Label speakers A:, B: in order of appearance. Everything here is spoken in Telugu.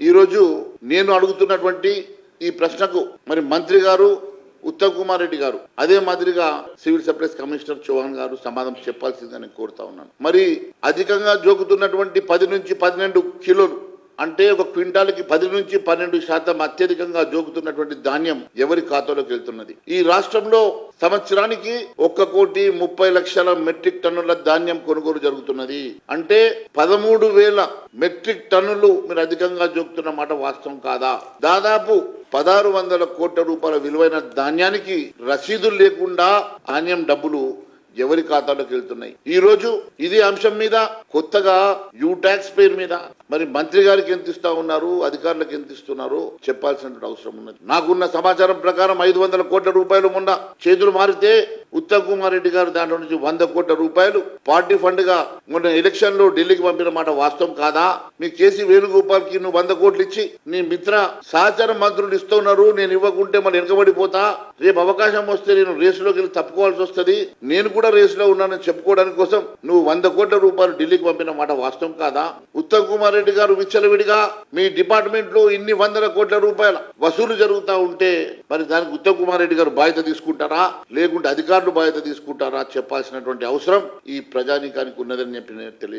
A: ఈరోజు నేను అడుగుతున్నటువంటి ఈ ప్రశ్నకు మరి మంత్రి గారు ఉత్తమ్ కుమార్ రెడ్డి గారు అదే మాదిరిగా సివిల్ సప్లైస్ కమిషనర్ చౌహాన్ గారు సమాధానం చెప్పాల్సిందని కోరుతా ఉన్నాను. మరి అధికంగా జోకుతున్నటువంటి పది నుంచి పన్నెండు కిలోలు అంటే ఒక క్వింటాల్కి పది నుంచి పన్నెండు శాతం అత్యధికంగా జోకుతున్నటువంటి ధాన్యం ఎవరి ఖాతాలోకి వెళ్తున్నది? ఈ రాష్ట్రంలో సంవత్సరానికి ఒక్క కోటి ముప్పై లక్షల మెట్రిక్ టన్నుల ధాన్యం కొనుగోలు జరుగుతున్నది. అంటే పదమూడు వేల మెట్రిక్ టన్నులు మీరు అధికంగా జోకుతున్న మాట వాస్తవం కాదా? దాదాపు పదహారు వందల కోట్ల రూపాయల విలువైన ధాన్యానికి రసీదులు లేకుండా ధాన్యం డబ్బులు ఎవరి ఖాతాలోకి వెళ్తున్నాయి? ఈ రోజు ఇదే అంశం మీద కొత్తగా యూ ట్యాక్స్ పేరు మీద మరి మంత్రి గారికి ఎంత ఇస్తా ఉన్నారు అధికారులకు ఎంత ఇస్తున్నారు చెప్పాల్సిన అవసరం ఉన్నది. నాకున్న సమాచారం ప్రకారం ఐదు వందల కోట్ల రూపాయలు మొన్న చేతులు మారితే ఉత్తమ్ కుమార్ రెడ్డి గారు దాంట్లో నుంచి వంద కోట్ల రూపాయలు పార్టీ ఫండ్గా మొన్న ఎలక్షన్లో ఢిల్లీకి పంపిన మాట వాస్తవం కాదా? మీ కేసీ వేణుగోపాల్కి నువ్వు వంద కోట్లు ఇచ్చి నీ మిత్ర సహచర మంత్రులు ఇస్తున్నారు నేను ఇవ్వకుంటే మళ్ళీ వెనకబడిపోతా. రేపు అవకాశం వస్తే నేను రేసులోకి వెళ్ళి తప్పుకోవాల్సి వస్తుంది. నేను కూడా రేసులో ఉన్నానని చెప్పుకోవడానికి కోసం నువ్వు వంద కోట్ల రూపాయలు ఢిల్లీకి పంపిన మాట వాస్తవం కాదా? ఉత్తమ్ కుమార్ రెడ్డి గారు విచ్చలవిడిగా మీ డిపార్ట్మెంట్లో ఇన్ని వందల కోట్ల రూపాయల వసూలు జరుగుతూ ఉంటే మరి దానికి ఉత్తమ్ కుమార్ రెడ్డి గారు బాధ్యత తీసుకుంటారా? లేకుంటే అధికారులు బాధ్యత తీసుకుంటారా? చెప్పాల్సినటువంటి అవసరం ఈ ప్రజానీకానికి ఉన్నదని చెప్పి నేను తెలియదు